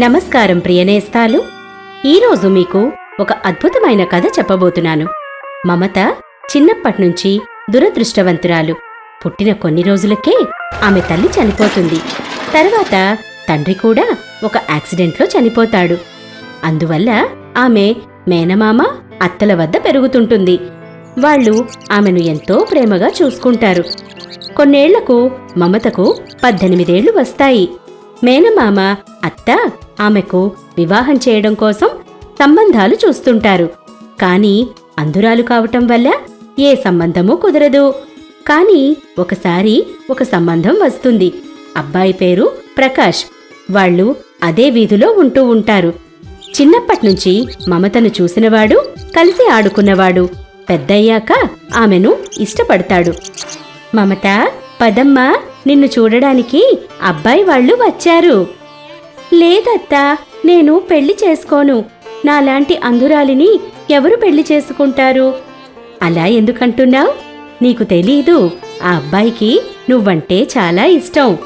నమస్కారం ప్రియనేస్తాలు ఈరోజు మీకు ఒక అద్భుతమైన కథ చెప్పబోతున్నాను. మమత చిన్నప్పట్నుంచి దురదృష్టవంతురాలు. పుట్టిన కొన్ని రోజులకే ఆమె తల్లి చనిపోతుంది. తర్వాత తండ్రి కూడా ఒక యాక్సిడెంట్లో చనిపోతాడు. అందువల్ల ఆమె మేనమామ అత్తల వద్ద పెరుగుతుంటుంది. వాళ్ళు ఆమెను ఎంతో ప్రేమగా చూసుకుంటారు. కొన్నేళ్ళకు మమతకు పద్దెనిమిదేళ్ళు వస్తాయి. మేనమామ అత్త ఆమెకు వివాహం చేయడం కోసం సంబంధాలు చూస్తుంటారు. కానీ అందురాలు కావటం వల్ల ఏ సంబంధమూ కుదరదు. కానీ ఒకసారి ఒక సంబంధం వస్తుంది. అబ్బాయి పేరు ప్రకాష్. వాళ్ళు అదే వీధిలో ఉంటూ ఉంటారు. చిన్నప్పట్నుంచి మమతను చూసినవాడు కలిసి ఆడుకున్నవాడు పెద్దయ్యాక ఆమెను ఇష్టపడతాడు. మమత పదమ్మా నిన్ను చూడడానికి అబ్బాయి వాళ్ళు వచ్చారు. లేదత్తా నేను పెళ్ళి చేసుకోను. నాలాంటి అందురాలిని ఎవరు పెళ్ళి చేసుకుంటారు? అలా ఎందుకంటున్నావు? నీకు తెలీదు ఆ అబ్బాయికి నువ్వంటే చాలా ఇష్టం.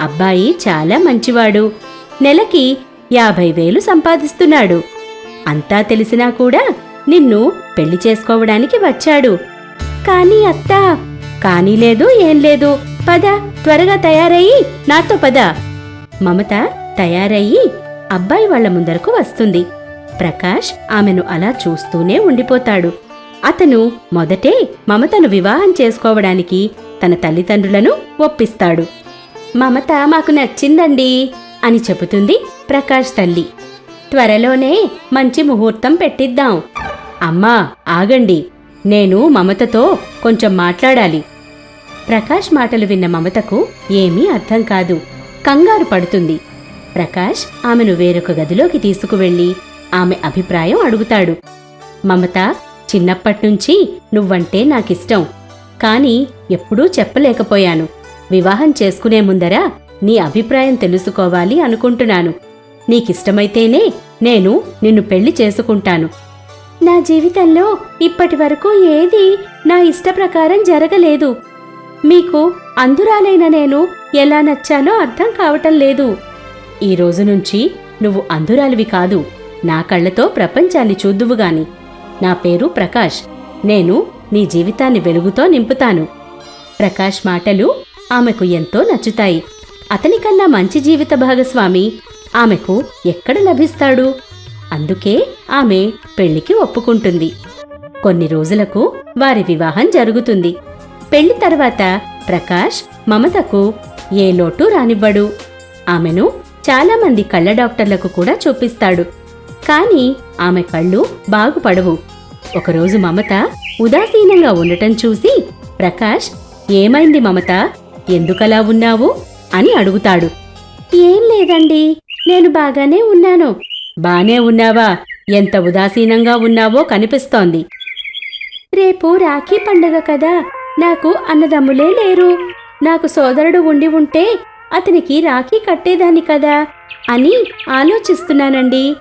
అబ్బాయి చాలా మంచివాడు. నెలకి యాభై వేలు సంపాదిస్తున్నాడు. అంతా తెలిసినా కూడా నిన్ను పెళ్ళి చేసుకోవడానికి వచ్చాడు. కానీ అత్తా కానీ లేదు ఏం లేదు. పద త్వరగా తయారయ్యి నాతో పద. మమత తయారయ్యి అబ్బాయి వాళ్ళ ముందరకు వస్తుంది. ప్రకాష్ ఆమెను అలా చూస్తూనే ఉండిపోతాడు. అతను మొదటే మమతను వివాహం చేసుకోవడానికి తన తల్లిదండ్రులను ఒప్పిస్తాడు. మమత మాకు నచ్చిందండి అని చెబుతుంది ప్రకాష్ తల్లి. త్వరలోనే మంచి ముహూర్తం పెట్టిద్దాం. అమ్మా ఆగండి. నేను మమతతో కొంచెం మాట్లాడాలి. ప్రకాష్ మాటలు విన్న మమతకు ఏమీ అర్థం కాదు. కంగారు పడుతుంది. ప్రకాష్ ఆమెను వేరొక గదిలోకి తీసుకువెళ్ళి ఆమె అభిప్రాయం అడుగుతాడు. మమత చిన్నప్పట్నుంచి నువ్వంటే నాకిష్టం. కాని ఎప్పుడూ చెప్పలేకపోయాను. వివాహం చేసుకునే ముందర నీ అభిప్రాయం తెలుసుకోవాలి అనుకుంటున్నాను. నీకిష్టమైతేనే నేను నిన్ను పెళ్ళి చేసుకుంటాను. నా జీవితంలో ఇప్పటి వరకు ఏది నా ఇష్ట ప్రకారం జరగలేదు. మీకు అందురాలైన నేను ఎలా నచ్చానో అర్థం కావటం లేదు. ఈ రోజు నుంచి నువ్వు అందురాలివి కాదు. నా కళ్ళతో ప్రపంచాన్ని చూద్దువుగాని నా పేరు ప్రకాష్. నేను నీ జీవితాన్ని వెలుగుతో నింపుతాను. ప్రకాష్ మాటలు ఆమెకు ఎంతో నచ్చుతాయి. అతనికన్నా మంచి జీవిత భాగస్వామి ఆమెకు ఎక్కడ లభిస్తాడు? అందుకే ఆమె పెళ్ళికి ఒప్పుకుంటుంది. కొన్ని రోజులకు వారి వివాహం జరుగుతుంది. పెళ్ళి తర్వాత ప్రకాష్ మమతకు ఏ లోటు రానివ్వడు. ఆమెను చాలామంది కళ్ళ డాక్టర్లకు కూడా చూపిస్తాడు. కానీ ఆమె కళ్ళు బాగుపడవు. ఒకరోజు మమత ఉదాసీనంగా ఉండటం చూసి ప్రకాష్ ఏమైంది మమత? ఎందుకలా ఉన్నావు? అని అడుగుతాడు. ఏం లేదండి నేను బాగానే ఉన్నాను. బానే ఉన్నావా? ఎంత ఉదాసీనంగా ఉన్నావో కనిపిస్తోంది. రేపు రాఖీ పండగ కదా. నాకు అన్నదమ్ములే లేరు. నాకు సోదరుడు ఉండి ఉంటే అతనికి రాఖీ కట్టేదాన్ని కదా అని ఆలోచిస్తున్నానండి.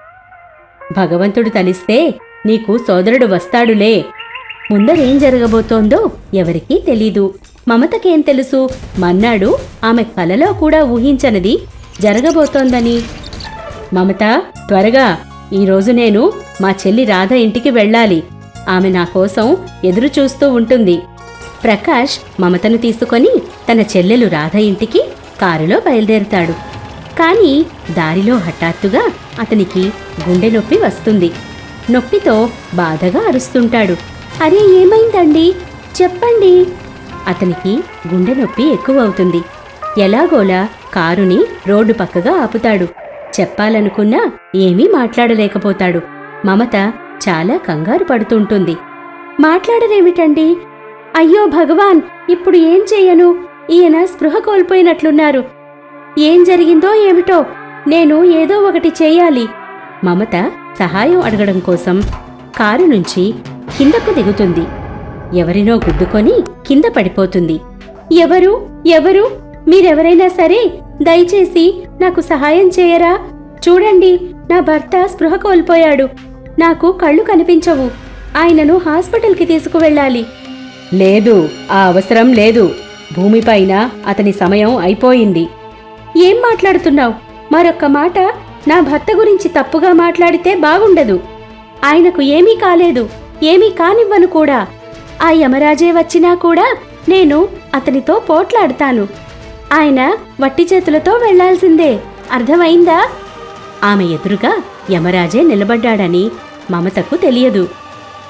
భగవంతుడు తలిస్తే నీకు సోదరుడు వస్తాడులే. ముందరేం జరగబోతోందో ఎవరికీ తెలీదు. మమతకేం తెలుసు? మన్నాడు ఆమె కలలో కూడా ఊహించనిది జరగబోతోందని. మమత త్వరగా. ఈరోజు నేను మా చెల్లి రాధ ఇంటికి వెళ్ళాలి. ఆమె నా కోసం ఎదురు చూస్తూ ఉంటుంది. ప్రకాష్ మమతను తీసుకొని తన చెల్లెలు రాధ ఇంటికి కారులో బయలుదేరుతాడు. కానీ దారిలో హఠాత్తుగా అతనికి గుండె నొప్పి వస్తుంది. నొప్పితో బాధగా అరుస్తుంటాడు. అరే ఏమైందండి? చెప్పండి. అతనికి గుండె నొప్పి ఎక్కువవుతుంది. ఎలాగోలా కారుని రోడ్డు పక్కగా ఆపుతాడు. చెప్పాలనుకున్నా ఏమీ మాట్లాడలేకపోతాడు. మమత చాలా కంగారు పడుతుంటుంది. మాట్లాడరేమిటండి? అయ్యో భగవాన్ ఇప్పుడు ఏం చెయ్యను ఈయన స్పృహ కోల్పోయినట్లున్నారు. ఏం జరిగిందో ఏమిటో నేను ఏదో ఒకటి చెయ్యాలి మమత సహాయం అడగడం కోసం కారు నుంచి కిందకు దిగుతుంది. ఎవరినో గుద్దుకొని కింద పడిపోతుంది. ఎవరు? ఎవరు? మీరెవరైనా సరే దయచేసి నాకు సహాయం చేయరా? చూడండి నా భర్త స్పృహ కోల్పోయాడు. నాకు కళ్ళు కనిపించవు. ఆయనను హాస్పిటల్కి తీసుకువెళ్ళాలి. లేదు ఆ అవసరం లేదు. భూమిపైన అతని సమయం అయిపోయింది. ఏం మాట్లాడుతున్నావు? మరొక్క మాట నా భర్త గురించి తప్పుగా మాట్లాడితే బాగుండదు. ఆయనకు ఏమీ కాలేదు ఏమీ కానివ్వను కూడా. ఆ యమరాజే వచ్చినా కూడా నేను అతనితో పోట్లాడతాను. ఆయన వట్టి చేతులతో వెళ్ళాల్సిందే. అర్థమైందా? ఆమె ఎదురుగా యమరాజే నిలబడ్డాడని మమతకు తెలియదు.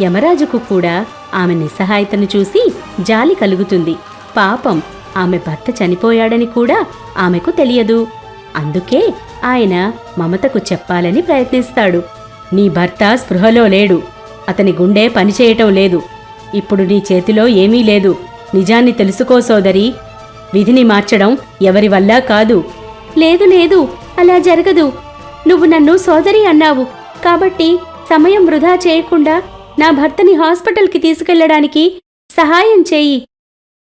యమరాజుకు కూడా ఆమె నిస్సహాయతను చూసి జాలి కలుగుతుంది. పాపం ఆమె భర్త చనిపోయాడని కూడా ఆమెకు తెలియదు. అందుకే ఆయన మమతకు చెప్పాలని ప్రయత్నిస్తాడు. నీ భర్త స్పృహలో లేడు. అతని గుండె పనిచేయటం లేదు. ఇప్పుడు నీ చేతిలో ఏమీ లేదు. నిజాన్ని తెలుసుకో సోదరి. విధిని మార్చడం ఎవరి వల్ల కాదు. లేదు లేదు అలా జరగదు. నువ్వు నన్ను సోదరి అన్నావు. కాబట్టి సమయం వృధా చేయకుండా నా భర్తని హాస్పిటల్కి తీసుకెళ్ళడానికి సహాయం చేయి.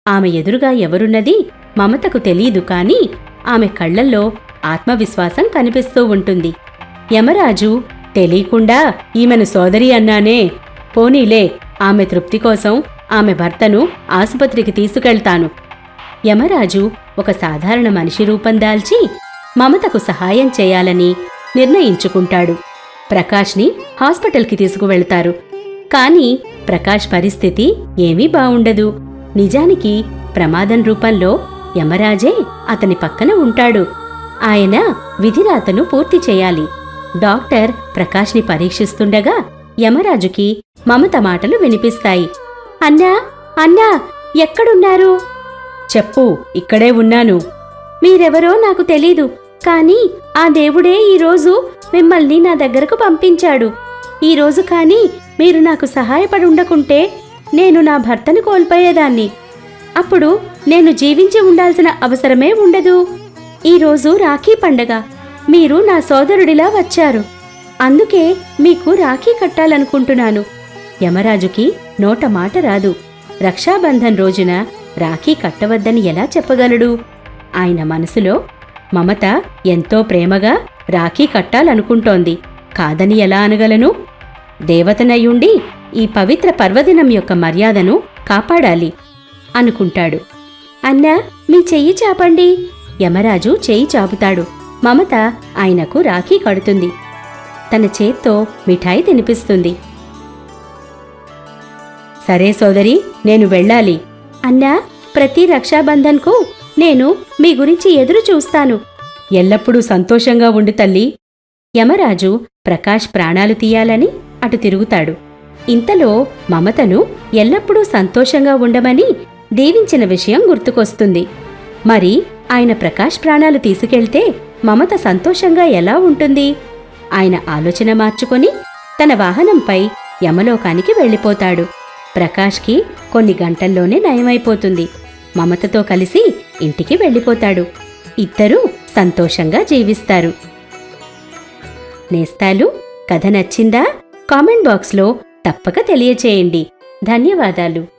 ఆమె ఎదురుగా ఎవరున్నది మమతకు తెలియదు కాని ఆమె కళ్ళల్లో ఆత్మవిశ్వాసం కనిపిస్తూ ఉంటుంది. యమరాజు తెలియకుండా ఈమెను సోదరి అన్నానే. పోనీలే ఆమె తృప్తి కోసం ఆమె భర్తను ఆసుపత్రికి తీసుకెళ్తాను. యమరాజు ఒక సాధారణ మనిషి రూపం దాల్చి మమతకు సహాయం చేయాలని నిర్ణయించుకుంటాడు. ప్రకాష్ని హాస్పిటల్కి తీసుకువెళ్తారు. కానీ ప్రకాష్ పరిస్థితి ఏమీ బావుండదు. నిజానికి ప్రమాదం రూపంలో యమరాజే అతని పక్కన ఉంటాడు. ఆయన విధిరాతను పూర్తి చేయాలి. డాక్టర్ ప్రకాష్ని పరీక్షిస్తుండగా యమరాజుకి మమత మాటలు వినిపిస్తాయి. అన్నా అన్నా ఎక్కడున్నారు? చెప్పు ఇక్కడే ఉన్నాను. మీరెవరో నాకు తెలీదు కానీ ఆ దేవుడే ఈరోజు మిమ్మల్ని నా దగ్గరకు పంపించాడు. ఈరోజు కానీ మీరు నాకు సహాయపడి ఉండకుంటే నేను నా భర్తను కోల్పోయేదాన్ని. అప్పుడు నేను జీవించి ఉండాల్సిన అవసరమే ఉండదు. ఈరోజు రాఖీ పండగ. మీరు నా సోదరుడిలా వచ్చారు. అందుకే మీకు రాఖీ కట్టాలనుకుంటున్నాను. యమరాజుకి నోట మాట రాదు. రక్షాబంధన్ రోజున రాఖీ కట్టవద్దని ఎలా చెప్పగలడు? ఆయన మనసులో మమత ఎంతో ప్రేమగా రాఖీ కట్టాలనుకుంటోంది. కాదని ఎలా అనగలను? దేవతనయ్యుండి ఈ పవిత్ర పర్వదినం యొక్క మర్యాదను కాపాడాలి అనుకుంటాడు. అన్నా మీ చెయ్యి చాపండి. యమరాజు చెయ్యి చాపుతాడు. మమత ఆయనకు రాఖీ కడుతుంది. తన చేత్తో మిఠాయి తినిపిస్తుంది. సరే సోదరి నేను వెళ్ళాలి. అన్నా ప్రతి రక్షాబంధన్కు నేను మీ గురించి ఎదురు చూస్తాను. ఎల్లప్పుడూ సంతోషంగా ఉండు తల్లి. యమరాజు ప్రకాష్ ప్రాణాలు తీయాలని అటు తిరుగుతాడు. ఇంతలో మమతను ఎల్లప్పుడూ సంతోషంగా ఉండమని దీవించిన విషయం గుర్తుకొస్తుంది. మరి ఆయన ప్రకాష్ ప్రాణాలు తీసుకెళ్తే మమత సంతోషంగా ఎలా ఉంటుంది? ఆయన ఆలోచన మార్చుకొని తన వాహనంపై యమలోకానికి వెళ్ళిపోతాడు. ప్రకాష్కి కొన్ని గంటల్లోనే నయమైపోతుంది. మమతతో కలిసి ఇంటికి వెళ్ళిపోతాడు. ఇద్దరూ సంతోషంగా జీవిస్తారు. నేస్తాలు కథ నచ్చిందా? కామెంట్ బాక్స్లో తప్పక తెలియచేయండి. ధన్యవాదాలు.